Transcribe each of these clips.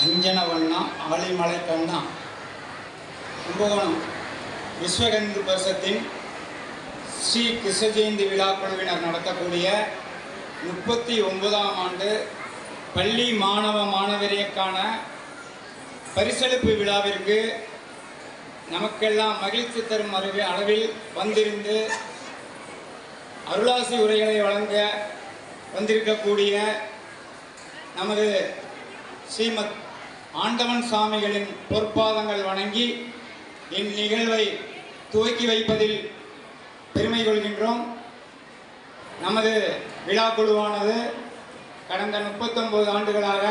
அஞ்சன வண்ணா ஆலிமலை கண்ணா கும்பகோணம். விஸ்வகந்து பரிசத்தின் ஸ்ரீ கிருஷ்ண ஜெயந்தி விழா குழுவினர் நடத்தக்கூடிய முப்பத்தி ஒன்பதாம் ஆண்டு பள்ளி மாணவ மாணவர்களுக்கான பரிசளிப்பு விழாவிற்கு நமக்கெல்லாம் மகிழ்ச்சி தரும் அறிவி- அளவில் வந்திருந்து அருளாசி உரைகளை வழங்க வந்திருக்கக்கூடிய நமது ஸ்ரீமத் ஆண்டவன் சாமிகளின் பொற்பாதங்கள் வணங்கி இந்நிகழ்வை துவக்கி வைப்பதில் பெருமை கொள்கின்றோம். நமது விழா குழுவானது கடந்த முப்பத்தொன்பது ஆண்டுகளாக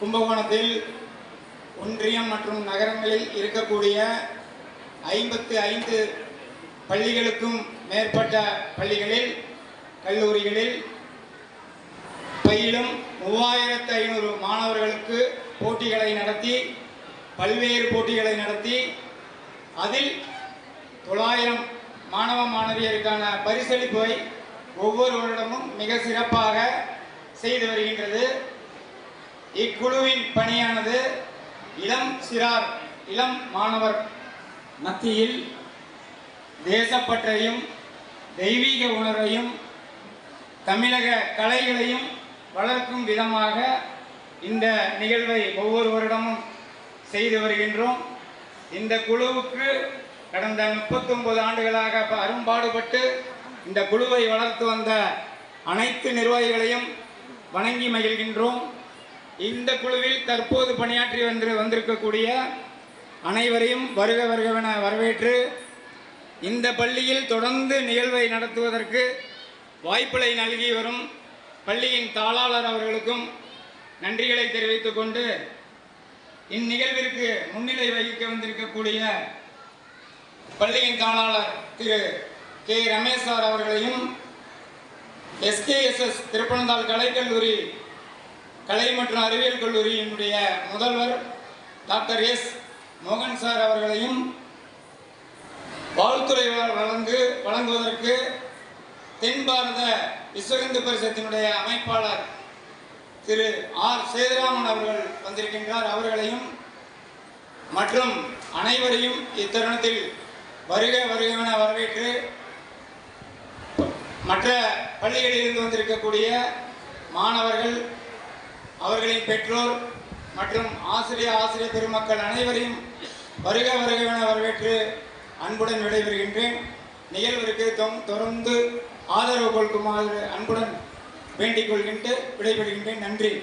கும்பகோணத்தில் ஒன்றியம் மற்றும் நகரங்களில் இருக்கக்கூடிய ஐம்பத்து ஐந்து பள்ளிகளுக்கும் மேற்பட்ட பள்ளிகளில் கல்லூரிகளில் ஆயிரத்தி ஐநூறு மாணவர்களுக்கு போட்டிகளை நடத்தி பல்வேறு போட்டிகளை நடத்தி அதில் தொள்ளாயிரம் மாணவ மாணவியருக்கான பரிசளிப்பை ஒவ்வொரு வருடமும் மிக சிறப்பாக செய்து வருகின்றது. இக்குழுவின் பணியானது இளம் சிறார் இளம் மாணவர் மத்தியில் தேசப்பற்றையும் தெய்வீக உணர்வையும் தமிழக கலைகளையும் வளர்க்கும் விதமாக இந்த நிகழ்வை ஒவ்வொரு வருடமும் செய்து வருகின்றோம். இந்த குழுவுக்கு கடந்த 39 ஆண்டுகளாக அரும்பாடுபட்டு இந்த குழுவை வளர்த்து வந்த அனைத்து நிர்வாகிகளையும் வணங்கி மகிழ்கின்றோம். இந்த குழுவில் தற்போது பணியாற்றி வந்து வந்திருக்கக்கூடிய அனைவரையும் வருக வருகவென வரவேற்று இந்த பள்ளியில் தொடர்ந்து நிகழ்வை நடத்துவதற்கு வாய்ப்புகளை நல்கி வரும் பள்ளியின் தாளாளர் அவர்களுக்கும் நன்றிகளை தெரிவித்துக் கொண்டு இந்நிகழ்விற்கு முன்னிலை வகிக்க வந்திருக்கக்கூடிய பள்ளியின் தாளாளர் திரு கே. ரமேஷ் சார் அவர்களையும் எஸ்கேஎஸ்எஸ் திருப்பனந்தாள் கலைக்கல்லூரி கலை மற்றும் அறிவியல் கல்லூரியினுடைய முதல்வர் டாக்டர் எஸ். மோகன் சார் அவர்களையும் வாழ்த்துறை வழங்கு வழங்குவதற்கு தென் பாரத விஸ்வகந்து பரிசத்தினுடைய அமைப்பாளர் திரு ஆர். சேதுராமன் அவர்கள் வந்திருக்கின்றார். அவர்களையும் மற்றும் அனைவரையும் இத்தருணத்தில் வருக வருகவென வரவேற்று மற்ற பள்ளிகளிலிருந்து வந்திருக்கக்கூடிய மாணவர்கள் அவர்களின் பெற்றோர் மற்றும் ஆசிரிய ஆசிரியர் பெருமக்கள் அனைவரையும் வருக வருகவென வரவேற்று அன்புடன் விடைபெறுகின்றேன். நிகழ்விற்கு தொ- தொடர்ந்து ஆதரவு கொடுக்குமாறு அன்புடன் வேண்டிக் கொள்கின்ற விடைபெறுகின்றேன். நன்றி.